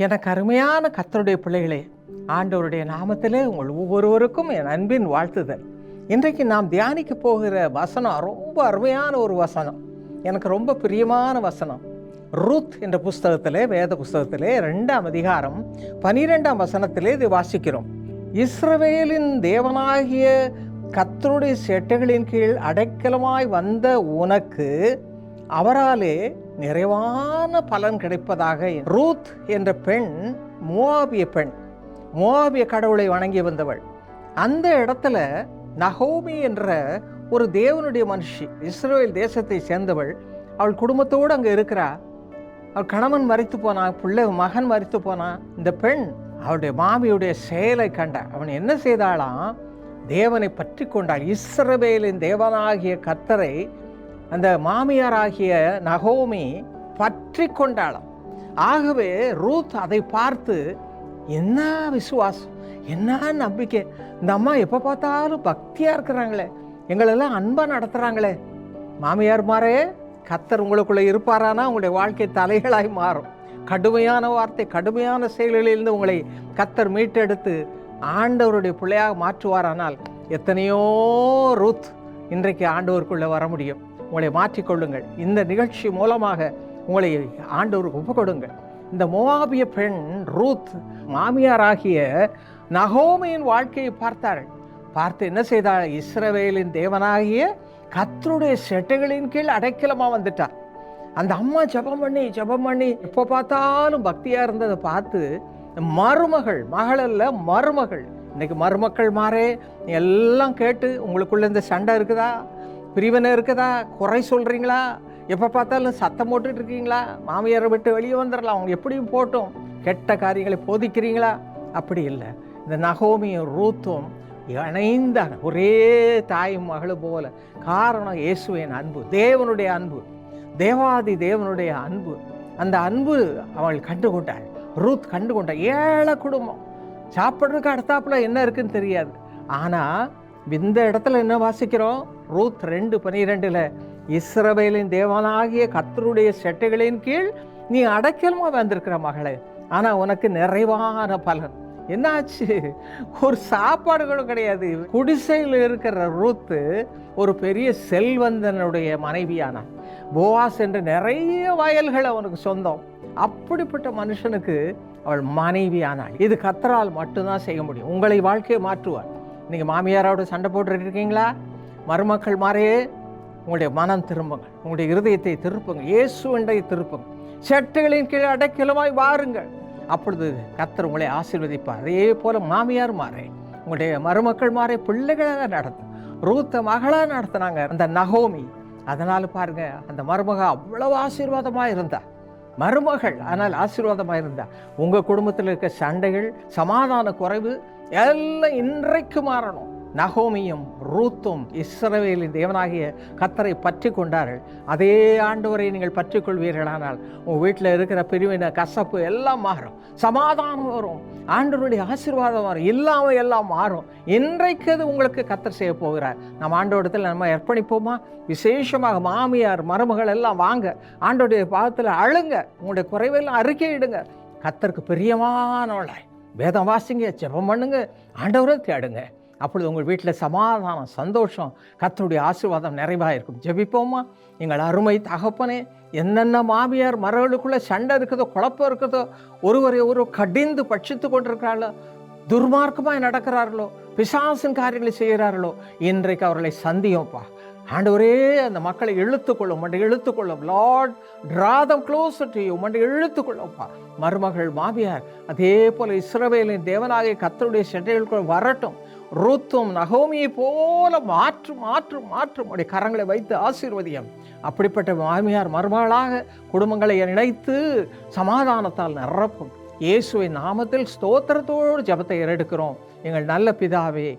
எனக்கு அருமையான கத்தருடைய பிள்ளைகளே ஆண்டவருடைய நாமத்திலே உங்கள் ஒவ்வொருவருக்கும் என் அன்பின் வாழ்த்துதல். இன்றைக்கு நாம் தியானிக்க போகிற வசனம் ரொம்ப அருமையான ஒரு வசனம். எனக்கு ரொம்ப பிரியமான வசனம். ரூத் என்ற புஸ்தகத்திலே வேத புஸ்தகத்திலே ரெண்டாம் அதிகாரம் பனிரெண்டாம் வசனத்திலே இது வாசிக்கிறோம். இஸ்ரவேலின் தேவனாகிய கத்தருடைய செட்டைகளின் கீழ் அடைக்கலமாய் வந்த உனக்கு அவராலே நிறைவான பலன் கிடைப்பதாக ரூத் என்ற பெண் மோவாபிய பெண் மோவாபிய கடவுளை வணங்கி வந்தவள். அந்த இடத்துல நகோமி என்ற ஒரு தேவனுடைய மனுஷி இஸ்ரேல் தேசத்தை சேர்ந்தவள் அவள் குடும்பத்தோடு அங்கே இருக்கிறா. அவள் கணவன் மறித்து போனான் பிள்ளை மகன் மறித்து போனான் இந்த பெண் அவளுடைய மாமியுடைய செயலை கண்டா அவன் என்ன செய்தாளாம்? தேவனை பற்றி கொண்டாள். இஸ்ரவேலின் தேவனாகிய கத்தரை அந்த மாமியாராகிய நகோமி பற்றி கொண்டாளாம். ஆகவே ரூத் அதை பார்த்து என்ன விசுவாசம்? என்ன நம்பிக்கை? இந்த அம்மா எப்போ பார்த்தாலும் பக்தியாக இருக்கிறாங்களே. எங்களெல்லாம் அன்பாக நடத்துகிறாங்களே மாமியார் மாறே கத்தர் உங்களுக்குள்ளே இருப்பாரானா? உங்களுடைய வாழ்க்கை தலைகளாய் மாறும். கடுமையான வார்த்தை கடுமையான செயல்களிலிருந்து உங்களை கத்தர் மீட்டெடுத்து ஆண்டவருடைய பிள்ளையாக மாற்றுவாரானால் எத்தனையோ ரூத் இன்றைக்கு ஆண்டவருக்குள்ளே வர முடியும். உங்களை மாற்றிக்கொள்ளுங்கள். இந்த நிகழ்ச்சி மூலமாக உங்களை ஆண்டவருக்கு ஒப்பு கொடுங்கள் இந்த மோவாபிய பெண் ரூத் மாமியாராகிய நகோமியின் வாழ்க்கையை பார்த்தார்கள் பார்த்து என்ன செய்தாள்? இஸ்ரவேலின் தேவனாகிய கத்தருடைய செட்டைகளின் கீழ் அடைக்கலமாக வந்துட்டார். அந்த அம்மா ஜெபம் பண்ணி ஜெபம் பண்ணி எப்போ பார்த்தாலும் பக்தியாக இருந்ததை பார்த்து மருமகள் மகளல்ல மருமகள். இன்னைக்கு மருமக்கள் மாறே எல்லாம் கேட்டு உங்களுக்குள்ள இந்த சண்டை இருக்குதா? பிரிவினை இருக்குதா? குறை சொல்கிறீங்களா எப்போ பார்த்தாலும் சத்தம் போட்டுட்டு இருக்கீங்களா மாமியாரை விட்டு வெளியே வந்துடலாம். அவங்க எப்படியும் போட்டும். கெட்ட காரியங்களை போதிக்கிறீங்களா? அப்படி இல்லை. இந்த நகோமியும் ரூத்தும் இணைந்தாங்க. ஒரே தாயும் மகளும் போல. காரணம் இயேசுவின் அன்பு தேவனுடைய அன்பு தேவாதி தேவனுடைய அன்பு. அந்த அன்பு அவள் கண்டு கொண்டாள் ரூத் கண்டுகொண்டாள். ஏழை குடும்பம். சாப்பிட்றதுக்கு அடுத்தாப்புல என்ன இருக்குன்னு தெரியாது. ஆனால் இந்த இடத்துல என்ன வாசிக்கிறோம்? ரூத் ரெண்டு பனிரெண்டில் இஸ்ரவேலின் தேவனாகிய கத்தருடைய செட்டைகளின் கீழ் நீ அடைக்கலமாக வந்திருக்கிற மகளே. ஆனால் உனக்கு நிறைவான பலன். என்னாச்சு? ஒரு சாப்பாடு கூட கிடையாது. குடிசையில் இருக்கிற ரூத்து ஒரு பெரிய செல்வந்தனுடைய மனைவியான போவாஸ் என்று நிறைய வயல்கள் அவனுக்கு சொந்தம். அப்படிப்பட்ட மனுஷனுக்கு அவள் மனைவியானாள். இது கத்தரால் மட்டும்தான் செய்ய முடியும். உங்களை வாழ்க்கையை மாற்றுவார். நீங்கள் மாமியாரோட சண்டை போட்டுட்டு இருக்கீங்களா? மருமக்கள் மாதிரியே உங்களுடைய மனம் திரும்புங்கள். உங்களுடைய இருதயத்தை திருப்புங்க இயேசுவண்டை திருப்புங்க செட்டுகளின் கீழே அடைக்கலமாய் வாருங்கள். அப்பொழுது கத்தர் உங்களை ஆசீர்வதிப்பார். அதே போல் மாமியார் மாறே உங்களுடைய மருமக்கள் மாறே பிள்ளைகளாக நடத்தும் ரூத்த மகளாக நடத்தினாங்க. அந்த நகோமி அதனால் பாருங்க அந்த மருமக அவ்வளவு ஆசீர்வாதமாக இருந்தா. மருமகள் ஆனால் ஆசீர்வாதமாக இருந்தா. உங்கள் குடும்பத்தில் இருக்க சண்டைகள் சமாதான குறைவு எல்லாம் இன்றைக்கு மாறணும். நகோமியும் ரூத்தும் இஸ்ரவேலின் தேவனாகிய கத்தரை பற்றி கொண்டார்கள். அதே ஆண்டவரை நீங்கள் பற்றி கொள்வீர்களானால் உங்கள் வீட்டில் இருக்கிற பிரிவின கசப்பு எல்லாம் மாறும். சமாதானம் வரும். ஆண்டவருடைய ஆசீர்வாதம் வரும். இல்லாமல் எல்லாம் மாறும். இன்றைக்கு அது உங்களுக்கு கத்தர் செய்ய போகிறார். நம்ம ஆண்டோடத்தில் நம்ம அர்ப்பணிப்போமா? விசேஷமாக மாமியார் மருமகள் எல்லாம் வாங்க. ஆண்டோடைய பாதத்தில் அழுங்க. உங்களுடைய குறைவெல்லாம் அறிக்கையிடுங்க. கத்தருக்கு பிரியமானவளாய் வேதம் வாசிங்க ஜெபம் பண்ணுங்க ஆண்டவரை தேடுங்க. அப்பொழுது உங்கள் வீட்டில் சமாதானம் சந்தோஷம் கத்தருடைய ஆசீர்வாதம் நிறைவாக இருக்கும் ஜெபிப்போமா? எங்கள் அருமை தகப்பனே என்னென்ன மாமியார் மரங்களுக்குள்ளே சண்டை இருக்குதோ குழப்பம் இருக்குதோ ஒருவரை ஒரு கடிந்து பட்சித்து கொண்டிருக்கிறாளோ துர்மார்க்கமாக நடக்கிறார்களோ பிசாசின் காரியங்களை செய்கிறார்களோ இன்றைக்கு அவர்களை சந்தியோம்ப்பா. ஆண்டவரே அந்த மக்களை இழுத்துக்கொள்ள மண்டை இழுத்துக்கொள்ளும் லார்ட் டிராதம் க்ளோஸ் டு யூ மண்டை மருமகள் மாமியார் அதே போல இஸ்ரவேலின் தேவனாகிய கத்தருடைய செட்டைகளுக்குள் வரட்டும். ரூத்தும் நகோமியை போல மாற்று மாற்று மாற்று உடைய கரங்களை வைத்து ஆசீர்வதியம். அப்படிப்பட்ட மாமியார் மருமகளாக குடும்பங்களை இணைத்து சமாதானத்தால் நிரப்பும். இயேசுவின் நாமத்தில் ஸ்தோத்திரத்தோடு ஜபத்தை ஏறெடுக்கிறோம். எங்கள் நல்ல பிதாவே